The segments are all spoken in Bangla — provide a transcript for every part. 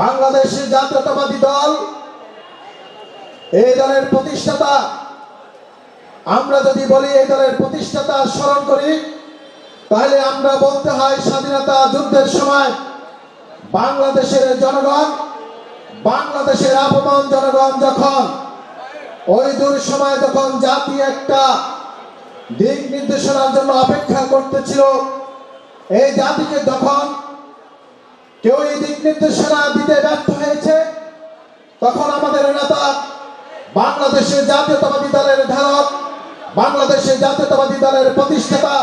বাংলাদেশের জাতীয়তাবাদী দল, এই দলের প্রতিষ্ঠাতা, আমরা যদি বলি এই দলের প্রতিষ্ঠাতা স্মরণ করি, তাহলে আমরা বলতে হয় স্বাধীনতা যুদ্ধের সময় বাংলাদেশের জনগণ, বাংলাদেশের আপমন জনগণ যখন ওই দূর সময় যখন জাতি একটা দিক নির্দেশনার জন্য অপেক্ষা করতেছিল, এই জাতিকে যখন কেউ এই দিক নির্দেশনা দিতে ব্যর্থ হয়েছে, তখন আমাদের নেতা বাংলাদেশের জাতীয়তাবাদী দলের ধারক, বাংলাদেশের জাতীয়তাবাদী দলের প্রতিষ্ঠাতা,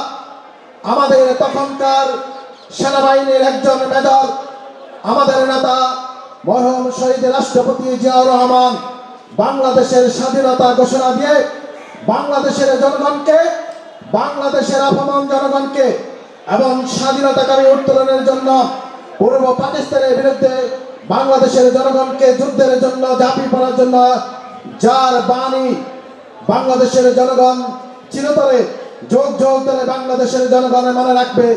আমাদের তখনকার সেনাবাহিনীর একজন মেজর, আমাদের নেতা মরহম শহীদ রাষ্ট্রপতি জিয়াউর রহমান, বাংলাদেশের স্বাধীনতা ঘোষণা দিয়ে বাংলাদেশের জনগণকে, বাংলাদেশের আপমন জনগণকে এবং স্বাধীনতাকামী উত্তোলনের জন্য পূর্ব পাকিস্তানের বিরুদ্ধে বাংলাদেশের জনগণকে যুদ্ধের জন্য ঝাঁপি পড়ার জন্য, যার বাণী বাংলাদেশের জনগণ চিরতরে যোগ যোগ ধরে বাংলাদেশের জনগণের মনে রাখবে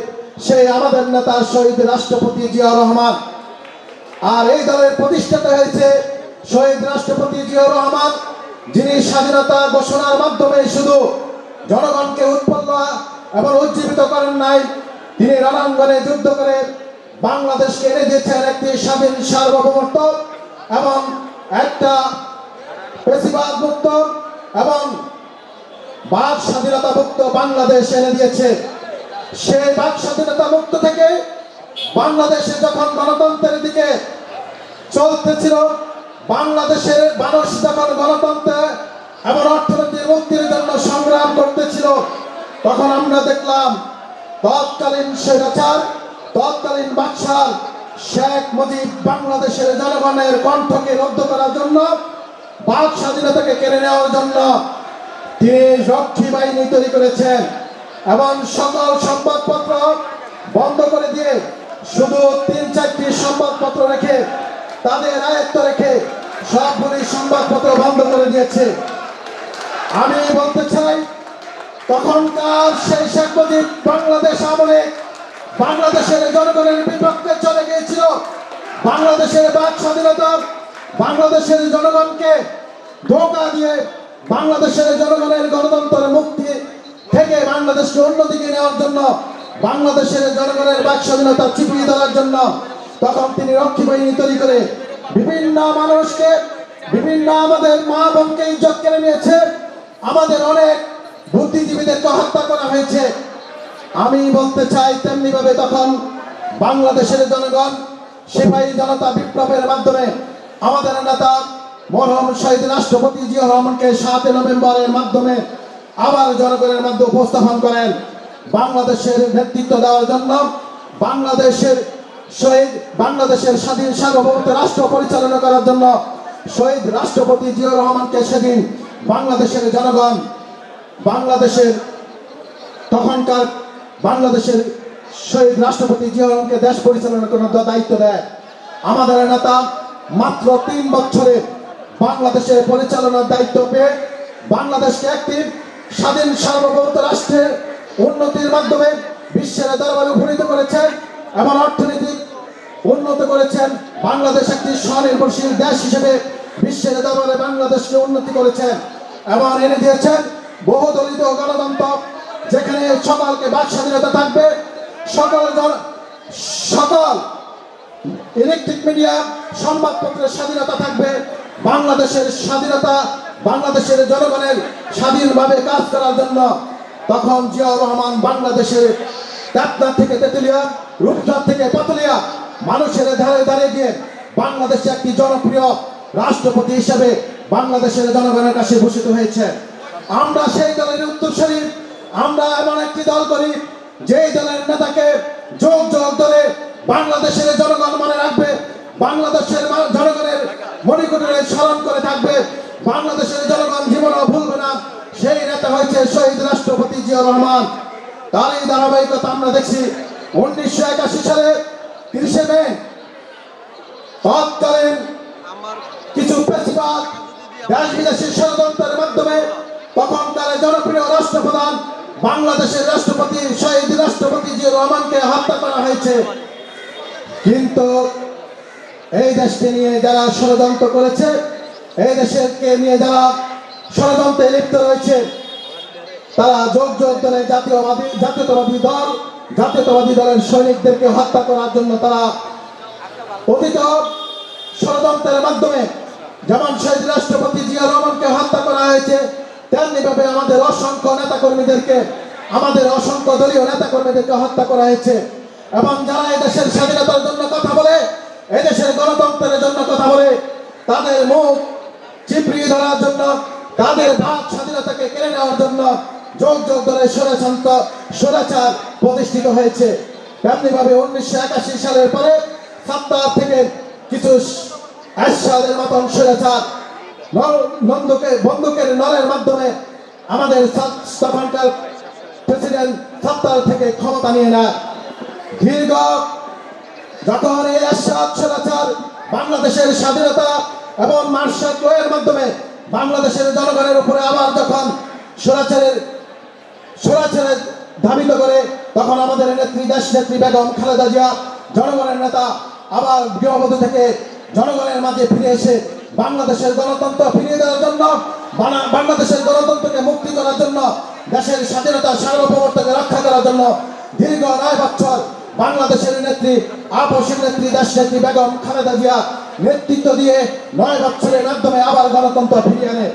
সেই আমাদের নেতা শহীদ রাষ্ট্রপতি জিয়াউর রহমান। আর এই দলের প্রতিষ্ঠাতা হয়েছে শহীদ রাষ্ট্রপতি জিয়াউর রহমান, যিনি স্বাধীনতা ঘোষণার মাধ্যমে শুধু জনগণকে উৎপন্ন এবং উজ্জীবিত করেন নাই, তিনি রণাঙ্গনে যুদ্ধ করে বাংলাদেশকে এনে দিয়েছেন একটি স্বাধীন সার্বভৌমত্ব এবং একটা পেশিবাদ মুক্ত এবং বাক স্বাধীনতা মুক্ত বাংলাদেশ এনে দিয়েছে। সেই বাক স্বাধীনতা মুক্ত থেকে বাংলাদেশে যখন গণতন্ত্রের দিকে চলতেছিল, বাংলাদেশের মানুষ যখন গণতন্ত্রে এবং অর্থনৈতিক মুক্তির জন্য সংগ্রাম করতেছিল, তখন আমরা দেখলাম তৎকালীন স্বৈরাচার তৎকালীন বাদশাহ শেখ মুজিব বাংলাদেশের জনগণের কণ্ঠকে রদ্দ করার জন্য বাক স্বাধীনতাকে কেড়ে নেওয়ার জন্য তিনি রক্ষী বাহিনী তৈরি করেছেন এবং সকল সংবাদপত্র বন্ধ করে দিয়ে শুধু তিন চারটি সংবাদপত্র রেখে, তাদের আয়ত্ত রেখে সবগুলি সংবাদপত্র বন্ধ করে দিয়েছে। আমি বলতে চাই, তখনকার সেই শেখ মুজিব বাংলাদেশ আমলে বাংলাদেশের জনগণের বিপক্ষে চলে গিয়েছিল। বাংলাদেশের বাক স্বাধীনতা, বাংলাদেশের জনগণকে ধোকা দিয়ে বাংলাদেশের জনগণের গণতন্ত্রের মুক্তি থেকে বাংলাদেশকে অন্যদিকে নেওয়ার জন্য, বাংলাদেশের জনগণের বাক স্বাধীনতা চিপিয়ে দেওয়ার জন্য তখন তিনি রক্ষী বাহিনী তৈরি করে বিভিন্ন মানুষকে, বিভিন্ন আমাদের মা বোনকে ইজ্জত কেড়ে নিয়েছে। আমাদের অনেক বুদ্ধিজীবীদেরকে হত্যা করা হয়েছে। আমি বলতে চাই তেমনি ভাবে তখন বাংলাদেশের জনগণ, সিপাহী জনতা বিপ্লবের মাধ্যমে আমাদের নেতা মরহম শহীদ রাষ্ট্রপতি জিয়া রহমানকে সাতই নভেম্বরের মাধ্যমে আবার জনগণের মধ্যে উপস্থাপন করেন। বাংলাদেশের নেতৃত্ব দেওয়ার জন্য বাংলাদেশের শহীদ, বাংলাদেশের স্বাধীন সার্বভৌমত্ব রাষ্ট্র পরিচালনা করার জন্য শহীদ রাষ্ট্রপতি জিয়া রহমানকে সেদিন বাংলাদেশের জনগণ, বাংলাদেশের তখনকার বাংলাদেশের শহীদ রাষ্ট্রপতি জিয়া রহমানকে দেশ পরিচালনা করার দায়িত্ব দেয়। আমাদের নেতা মাত্র তিন বছরে বাংলাদেশের পরিচালনার দায়িত্ব পেয়ে বাংলাদেশকে একটি স্বাধীন সার্বভৌমত্ব রাষ্ট্রের উন্নতির মাধ্যমে বিশ্বের দরবারে উপনীত করেছেন এবং অর্থনৈতিক উন্নত করেছেন। বাংলাদেশ একটি স্বনির্ভরশীল দেশ হিসেবে বিশ্বের দরবারে বাংলাদেশকে উন্নতি করেছেন এবং এনে দিয়েছেন বহু বহুদলিত গণতন্ত্র যেখানে সকলকে বাক স্বাধীনতা থাকবে, সকল সকল ইলেকট্রিক মিডিয়া সংবাদপত্রের স্বাধীনতা থাকবে, বাংলাদেশের স্বাধীনতা, বাংলাদেশের জনগণের স্বাধীনভাবে কাজ করার জন্য। তখন জিয়াউর রহমান বাংলাদেশের ডাক্তার থেকে তেতুলিয়া রূপসার থেকে পাতুলিয়া, মানুষের ধারে ধারে গিয়ে বাংলাদেশে একটি জনপ্রিয় রাষ্ট্রপতি হিসেবে বাংলাদেশের জনগণের কাছে ভূষিত হয়েছে। আমরা সেই দলের উত্তরসূরি আমরা এমন একটি দল করি, যেই দলের নেতাকে যোগ যোগ ধরে বাংলাদেশের জনগণ মনে রাখবে, বাংলাদেশের জনগণের মণিকুটরে স্মরণ করে থাকবে, বাংলাদেশের জনগণ জীবনও ভুলবে না। সেই নেতা হয়েছে শহীদ রাষ্ট্রপতি জিয়া রহমান। তারই ধারাবাহিকতা আমরা দেখছি উনিশশো একাশি সালে তিরিশে মে। তৎকালীন কিছু পেশিবাদ দেশ বিদেশি ষড়যন্ত্রের মাধ্যমে তখনকার জনপ্রিয় রাষ্ট্রপ্রধান বাংলাদেশের রাষ্ট্রপতি, শহীদ রাষ্ট্রপতি জিয়া রহমানকে হত্যা করা হয়েছে। কিন্তু এই দেশকে নিয়ে যারা ষড়যন্ত্র করেছে, এই দেশকে নিয়ে যারা ষড়যন্ত্রে লিপ্ত রয়েছে, তারা যোগ যোগ দলে জাতীয়বাদী, জাতীয়তাবাদী দল, জাতীয়তাবাদী দলের সৈনিকদেরকে হত্যা করার জন্য তারা অতীত ষড়যন্ত্রের মাধ্যমে, যেমন শহীদ রাষ্ট্রপতি জিয়া রহমানকে হত্যা করা হয়েছে তেমনি ভাবে আমাদের অসংখ্য নেতাকর্মীদেরকে, আমাদের অসংখ্য দলীয় নেতাকর্মীদেরকে হত্যা করা হয়েছে। এবং যারা এদেশের স্বাধীনতার জন্য কথা বলে, এদেশের গণতন্ত্রের জন্য কথা বলে, তাদের মুখ চিপড়িয়ে ধরার জন্য, তাদের ভাগ স্বাধীনতাকে কেড়ে নেওয়ার জন্য যোগ যোগ ধরে স্বরাচান্ত স্বরাচার প্রতিষ্ঠিত হয়েছে। তেমনি ভাবে উনিশশো একাশি সালের পরে সপ্তাহ থেকে কিছু এরশাদের মতন স্বৈরাচার নন্দুকে বন্দুকের নলের মাধ্যমে আমাদের প্রেসিডেন্ট সপ্তাহ থেকে ক্ষমতা নিয়ে নেয়। দীর্ঘ যখন এই বাংলাদেশের স্বাধীনতা এবং মার্শাল এর মাধ্যমে বাংলাদেশের জনগণের উপরে আবার যখন স্বৈরাচারের স্বৈরাচারের ধাবিত করে তখন আমাদের নেত্রী, দেশ নেত্রী বেগম খালেদা জিয়া, জনগণের নেতা আবার গৃহবধূ থেকে জনগণের মাঝে ফিরে এসে বাংলাদেশের গণতন্ত্র ফিরিয়ে দেওয়ার জন্য বাংলাদেশের গণতন্ত্রকে মুক্তি করার জন্য, দেশের স্বাধীনতা সার্বভৌমত্বকে রক্ষা করার জন্য দীর্ঘ নয় বছর বাংলাদেশের নেত্রী, আপসের নেত্রী, দেশ নেত্রী বেগম খালেদা জিয়া নেতৃত্ব দিয়ে নয় বছরের মাধ্যমে আবার গণতন্ত্র ফিরিয়ে আনে।